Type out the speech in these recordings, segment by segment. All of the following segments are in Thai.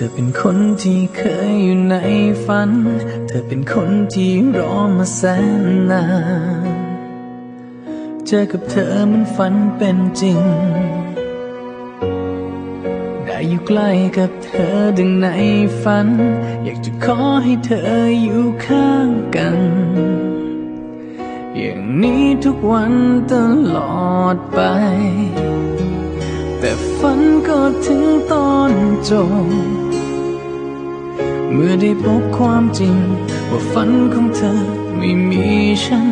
ธอเป็นคนที่เคยอยู่ในฝัน เธอเป็นคนที่รอมาแสนนาน เจอกับเธอมันฝันเป็นจริง ได้อยู่ใกล้กับเธอดังในฝัน อยากจะขอให้เธออยู่ข้างกัน อย่างนี้ทุกวันตลอดไป แต่ฝันก็ถึงตอนจบ มื่อได้พบความจริง ว่าฝันของเธอไม่มีฉัน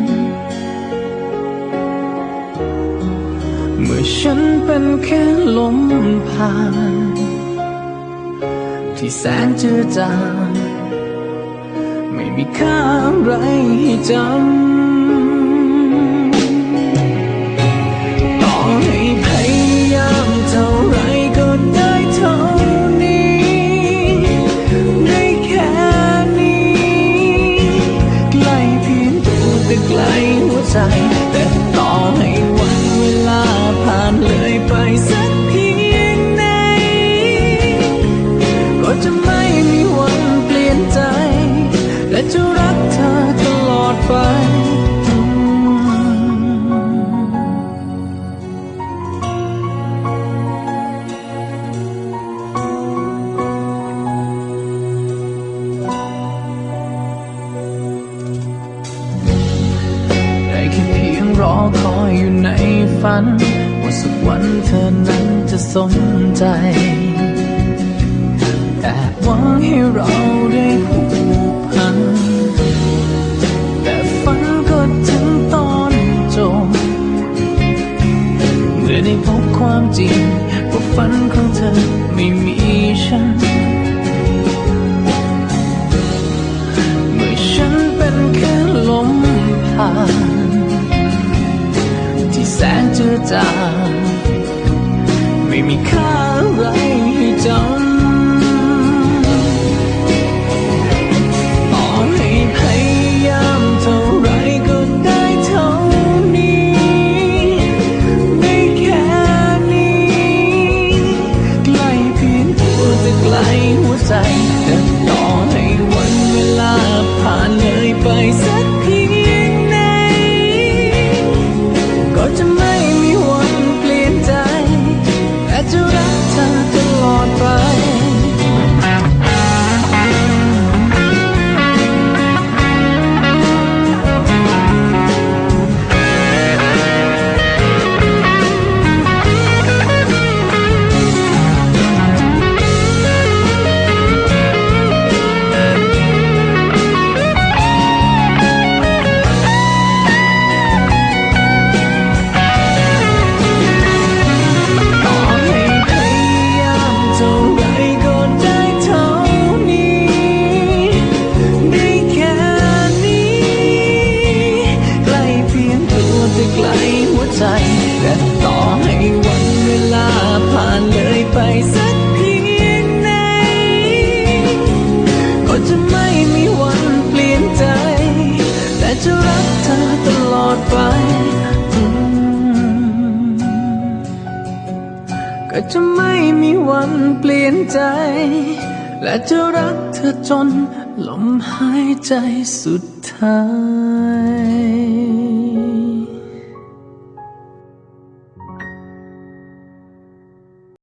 เมื่อฉันเป็นแค่ลมผ่าน ที่แสนเจือจางไม่มีค่าอะไรให้จำ ใจ แต่ต่อให้วันเวลาผ่านเลยไป ฝัน ว่าสักวันเธอนั้นจะสนใจแต่หวังให้เราได้ผูกพัน แต่ฝันก็ถึงตอนจบเมื่อได้พบความจริงว่าฝันของเธอไม่มีฉันเมื่อฉันเป็นแค่ลมผ่าน จาไม่มีค่าอะไรให้จำต่อให้พยายามเท่าไรก็ได้เท่านี้ ได้แค่นี้ใกล้เพียงตัวแต่ไกลหัวใจ จะไม่มีวันเปลี่ยนใจ และจะรักเธอจนลมหายใจสุดท้าย